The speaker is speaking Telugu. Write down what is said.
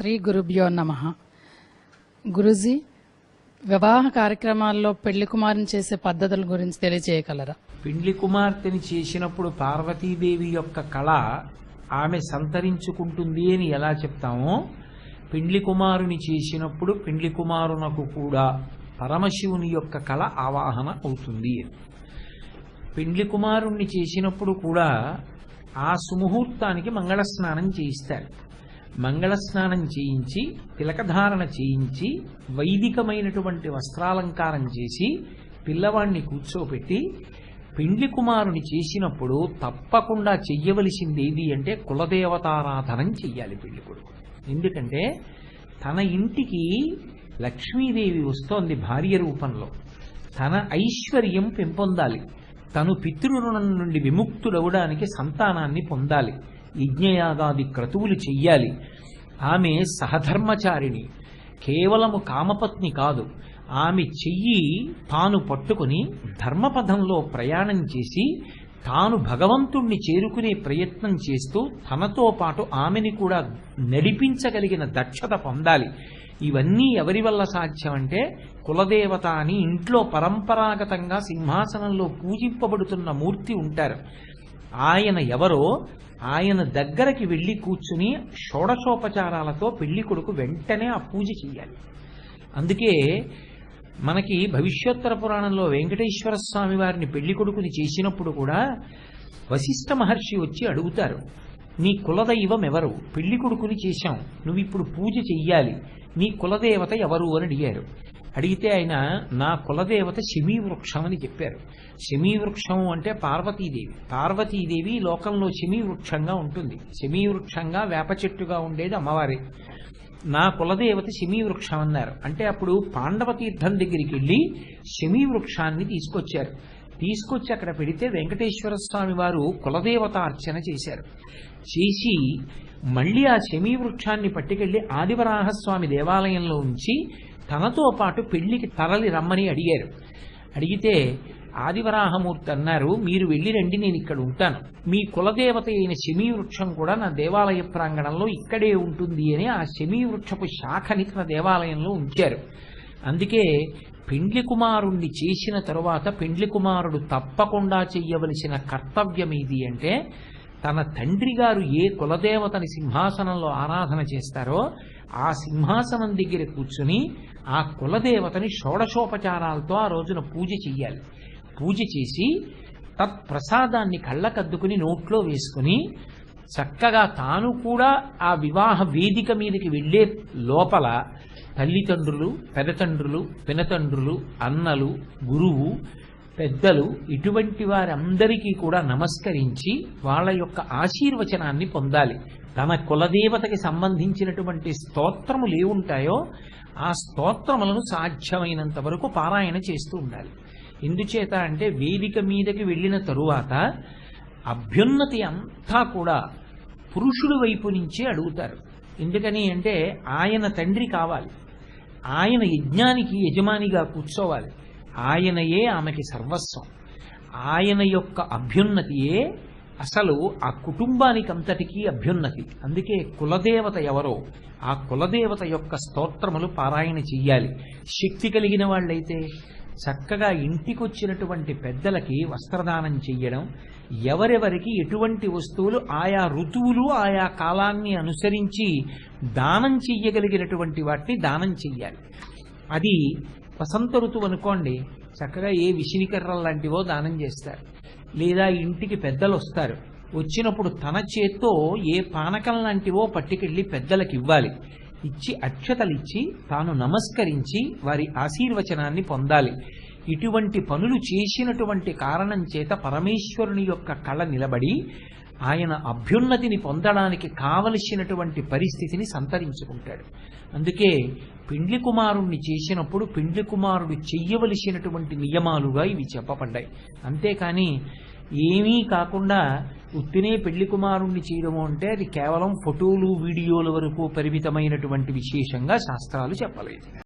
శ్రీ గురుభ్యో నమ. గురుజీ వివాహ కార్యక్రమాల్లో పెళ్ళి కుమారుని చేసే పద్ధతుల గురించి తెలియజేయగలరా పెళ్ళి కుమార్తెని చేసినప్పుడు పార్వతీదేవి యొక్క కళ ఆమె సంతరించుకుంటుంది అని ఎలా చెప్తామో పెండ్లి కుమారుని చేసినప్పుడు పెండ్లి కుమారునకు కూడా పరమశివుని యొక్క కళ ఆవాహన అవుతుంది. అని పెండ్లి కుమారుణ్ణి చేసినప్పుడు కూడా ఆ సుముహూర్తానికి మంగళ స్నానం చేయిస్తారు. మంగళ స్నానం చేయించి తిలకధారణ చేయించి వైదికమైనటువంటి వస్త్రాలంకారం చేసి పిల్లవాణ్ణి కూర్చోపెట్టి పెండ్లి కుమారుని చేసినప్పుడు తప్పకుండా చెయ్యవలసింది ఏది అంటే కులదేవతారాధనం చెయ్యాలి పెళ్ళి కొడుకు. ఎందుకంటే తన ఇంటికి లక్ష్మీదేవి వస్తోంది భార్య రూపంలో. తన ఐశ్వర్యం పెంపొందాలి. తను పితృరుణం నుండి విముక్తుడవడానికి సంతానాన్ని పొందాలి. యజ్ఞయాగాది క్రతువులు చెయ్యాలి. ఆమె సహధర్మచారిణి. కేవలము కామపత్ని కాదు. ఆమె చెయ్యి తాను పట్టుకుని ధర్మపథంలో ప్రయాణం చేసి తాను భగవంతుణ్ణి చేరుకునే ప్రయత్నం చేస్తూ తనతో పాటు ఆమెని కూడా నడిపించగలిగిన దక్షత పొందాలి. ఇవన్నీ ఎవరి వల్ల సాధ్యం అంటే కులదేవత అని ఇంట్లో పరంపరాగతంగా సింహాసనంలో పూజింపబడుతున్న మూర్తి ఉంటారు. ఆయన ఎవరో ఆయన దగ్గరికి వెళ్ళి కూర్చుని షోడశోపచారాలతో పెళ్ళి కొడుకు వెంటనే ఆ పూజ చేయాలి అందుకే మనకి భవిష్యోత్తర పురాణంలో వెంకటేశ్వర స్వామి వారిని పెళ్ళి కొడుకుని చేసినప్పుడు కూడా వశిష్ఠ మహర్షి వచ్చి అడుగుతారు నీ కులదైవం ఎవరు? పెళ్ళి కొడుకుని చేశాం నువ్వు ఇప్పుడు పూజ చెయ్యాలి నీ కులదేవత ఎవరు? అని అడిగారు. అడిగితే ఆయన నా కులదేవత వృక్షం అని చెప్పారు. వృక్షం అంటే పార్వతీదేవి. పార్వతీదేవి లోకంలో వృక్షంగా ఉంటుంది. వృక్షంగా వేప చెట్టుగా ఉండేది అమ్మవారి. నా కులదేవత వృక్షం అన్నారు. అంటే అప్పుడు పాండవ తీర్థం దగ్గరికి వెళ్ళి శమీ వృక్షాన్ని తీసుకొచ్చారు. తీసుకొచ్చి అక్కడ పెడితే వెంకటేశ్వర స్వామి వారు కులదేవత అర్చన చేశారు. చేసి మళ్ళీ ఆ వృక్షాన్ని పట్టుకెళ్ళి ఆదివరాహస్వామి దేవాలయంలో ఉంచి తనతో పాటు పెళ్ళికి తరలి రమ్మని అడిగారు. అడిగితే ఆదివరాహమూర్తి అన్నారు మీరు వెళ్ళి రండి నేను ఇక్కడ ఉంటాను. మీ కులదేవత అయిన శమీ వృక్షం కూడా నా దేవాలయ ప్రాంగణంలో ఇక్కడే ఉంటుంది అని ఆ శమీ వృక్షపు శాఖని తన దేవాలయంలో ఉంచారు. అందుకే పెండ్లి కుమారుణ్ణి చేసిన తరువాత పెండ్లి కుమారుడు తప్పకుండా చెయ్యవలసిన కర్తవ్యం ఏది అంటే తన తండ్రి గారు ఏ కులదేవతని సింహాసనంలో ఆరాధన చేస్తారో ఆ సింహాసనం దగ్గర కూర్చుని ఆ కులదేవతని షోడశోపచారాలతో ఆ రోజున పూజ చెయ్యాలి. పూజ చేసి తత్ప్రసాదాన్ని కళ్ళకద్దుకుని నోట్లో వేసుకుని చక్కగా తాను కూడా ఆ వివాహ వేదిక మీదకి వెళ్ళే లోపల తల్లిదండ్రులు పెదతండ్రులు పినతండ్రులు అన్నలు గురువు పెద్దలు ఇటువంటి వారందరికీ కూడా నమస్కరించి వాళ్ళ యొక్క ఆశీర్వచనాన్ని పొందాలి. తన కులదేవతకి సంబంధించినటువంటి స్తోత్రములు ఏముంటాయో ఆ స్తోత్రములను సాధ్యమైనంత వరకు పారాయణ చేస్తూ ఉండాలి. ఎందుచేత అంటే వేదిక మీదకి వెళ్ళిన తరువాత అభ్యున్నతి అంతా కూడా పురుషుడి వైపు నుంచే అడుగుతారు. ఎందుకని అంటే ఆయన తండ్రి కావాలి. ఆయన యజ్ఞానికి యజమానిగా కూర్చోవాలి. ఆయనయే ఆమెకి సర్వస్వం. ఆయన యొక్క అభ్యున్నతియే అసలు ఆ కుటుంబానికి అంతటికీ అభ్యున్నతి. అందుకే కులదేవత ఎవరో ఆ కులదేవత యొక్క స్తోత్రములు పారాయణ చెయ్యాలి. శక్తి కలిగిన వాళ్ళైతే చక్కగా ఇంటికొచ్చినటువంటి పెద్దలకి వస్త్రదానం చెయ్యడం ఎవరెవరికి ఎటువంటి వస్తువులు ఆయా ఋతువులు ఆయా కాలాన్ని అనుసరించి దానం చెయ్యగలిగినటువంటి వాటిని దానం చెయ్యాలి. అది వసంత ఋతువు అనుకోండి చక్కగా ఏ విషినికర్రలు లాంటివో దానం చేస్తారు. లేదా ఇంటికి పెద్దలు వస్తారు. వచ్చినప్పుడు తన చేత్తో ఏ పానకం లాంటివో పట్టుకెళ్ళి పెద్దలకు ఇవ్వాలి. ఇచ్చి అక్షతలిచ్చి తాను నమస్కరించి వారి ఆశీర్వచనాన్ని పొందాలి. ఇటువంటి పనులు చేసినటువంటి కారణం చేత పరమేశ్వరుని యొక్క కళ నిలబడి ఆయన అభ్యున్నతిని పొందడానికి కావలసినటువంటి పరిస్థితిని సంతరించుకుంటాడు. అందుకే పెండ్లి కుమారుణ్ణి చేసినప్పుడు పిండ్లి కుమారుడు చెయ్యవలసినటువంటి నియమాలుగా ఇవి చెప్పబడ్డాయి. అంతేకాని ఏమీ కాకుండా ఉత్తినే పెళ్ళి కుమారుణ్ణి చేయడము అంటే అది కేవలం ఫోటోలు వీడియోల వరకు పరిమితమైనటువంటి విశేషంగా శాస్త్రాలు చెప్పలేదు.